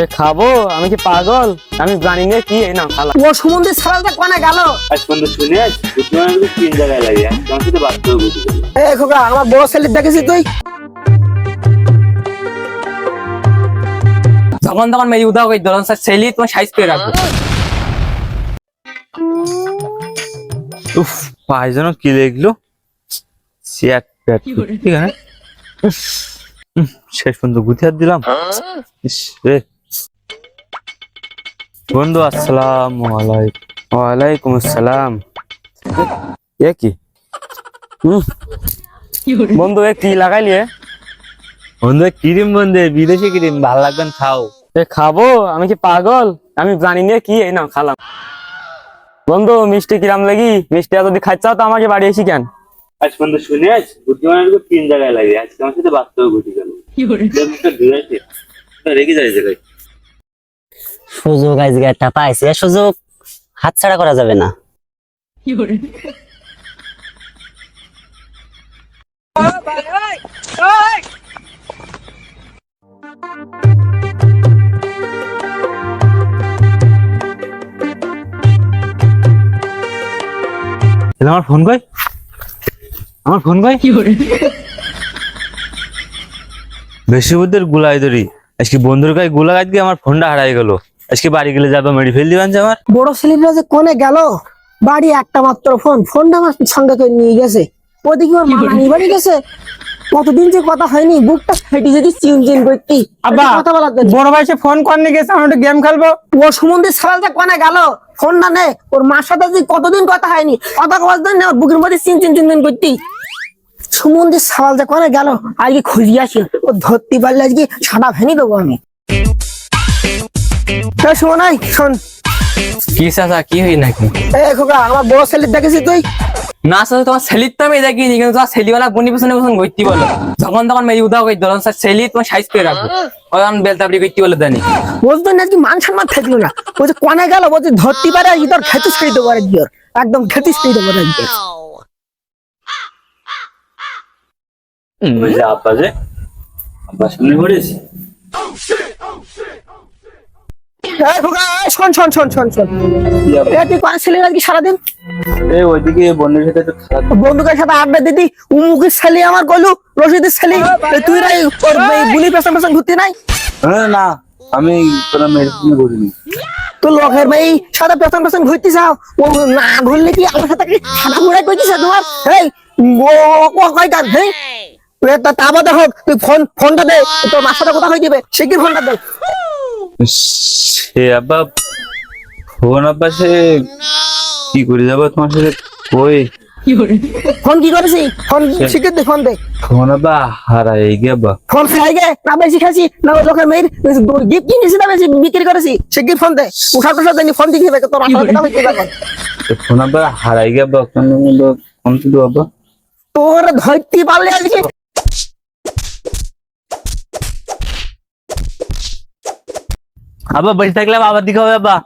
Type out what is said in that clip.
এ খাব? আমি কি পাগল? আমি জানি না কি এই না খালা। ও সুমন্দির কোনে গেল? আজ পর্যন্ত শুনে তিন জায়গায় লাগে। আজ তোমার সাথে বাধ্য হয়ে বুঝে এ খোকা আমার বড় ছেলে দেখেছি তুই? যখন তখন মেরি ধরুন স্যার ছেলে তোমার সাইজ করে রাখব। উফ পায়ে যেন কি চেয়ার প্যাট ঠিক আছে? শেষ পর্যন্ত হাত দিলাম। ইস রে। বন্ধু আসসালাম আলাইকুম। ওয়ালাইকুম আসসালাম। এ কি? বন্ধু এ কি লাগাইলি? বন্ধু ক্রিম বন্ধু বিদেশি ক্রিম। ভালো লাগবে খাও। এ খাব? আমি কি পাগল? আমি জানি না কি? এই না খালাম। বন্ধু মিষ্টি কিরাম লাগি? মিষ্টি আর যদি খাইছাও তো আমাকে বাড়ি এসি কেন? আজ পর্যন্ত শুনে আজ বুদ্ধিমানের তিন জায়গায় লাগে আজ তোমার সাথে হয়ে বুঝে গেল। রেগে যায় জায়গায়। সুযোগ আজকে একটা পাইছে সুযোগ হাতছাড়া করা যাবে না। আমার ফোন কই? আমার ফোন কই? বেশি বুদ্ধের গুলাই ধরি। আজকে বন্ধুর গায়ে গুলা গাছ গিয়ে আমার ফোনটা হারাই গেল। আজকে বাড়ি গেলে যাবে মেরে ফেল দিবেন যে আমার? বড় ছেলেটা যে কোনে গেল? বাড়ি একটা মাত্র ফোন। ফোনটা আমার সঙ্গে করে নিয়ে গেছে। ওদিকে ওর মা নানি বাড়ি গেছে। কতদিন যে কথা হয়নি বুকটা ফেটে যদি চিন চিন করতি। আব্বা, কথা বলার জন্য। বড় ভাই সে ফোন করনি গেছে আমি একটু গেম খেলব। ও সুমন্দির সালাদটা কোনে গেল? ফোনটা নে। ওর মার সাথে যে কতদিন কথা হয়নি কথা কওয়ার জন্য ওর বুকের মধ্যে চিন চিন চিন চিন করতি। সুমন্দির সালাদটা কোনে গেল? আজকে খুঁজি আসি। ও ধরতে পারলে আজকে সাদা ভেঙে দেবো আমি। শোন আই শোন। কি চাচা কি হই নাকি? এ খোকা আমার বড় ছেলে দেখেছি তুই? না স্যার তোমার ছেলির তো আমি দেখিনি কিন্তু তোমার ছেলিওয়ালা বনি পেছনে পেছনে ঘুরতে বলো। যখন তখন মেরি উদাও করে ধরুন স্যার ছেলে তোমার সাইজ করে রাখব ওখান বেলতাবড়ি করতে বলে দেনি। বলতো না মান সম্মান থাকল না। বলছে কোনে গেল বলছে ধরতে পারে আজকে তোর খেতে ছেড়ে দেবো ওর। একদম খেতে ছেড়ে দেবো ওই যে আব্বা যে আব্বা সামনে পড়েছি শোন শোন শোন শোন শোন। এ তুই কোন ছেলে আজকে সারাদিন? এই ওইদিকে বন্ধুর সাথে একটু বন্ধুকের সাথে আড্ডা দিদি উমুকের ছেলে আমার কলু রশিদের ছেলে। তুই নাই বুলি পেছন পেছন ঘুরতে নাই? হ্যাঁ, না আমি কোনো মেডিসিন করিনি তো লোকের ভাই সাদা পেছন পেছন ঘুরতে চাও ও না ঘুরলে কি আমার সাথে কি সাদা ঘুরাই কইছিস তোমার? এই ও হেই? তা বাদে হোক তুই ফোন ফোনটা দে তোর মার সাথে কথা হয়ে যাবে? শিগগির ফোনটা দে? সে আব্বা ফোন আব্বা সে কি করে যাব তোমার সাথে? কই? ফোন কি করেছি? ফোন শিগগির দে ফোন দে। ফোন আব্বা হারাই গে আব্বা ফোন খাই গে না বেশি খাসি না লোকের মেয়ের গিফট কিনেছি না বেশি বিক্রি করেছি। শিগগির ফোন দে। উঠার পয়সা দেনি ফোন দিয়ে দিবে তোর মাথা কথা ফোন আব্বা হারাই গে আব্বা ফোন তুলো আব্বা তোর ধরতে পারলে আজকে আব্বা বেঁচে থাকলে আবার দিকে হবে আব্বা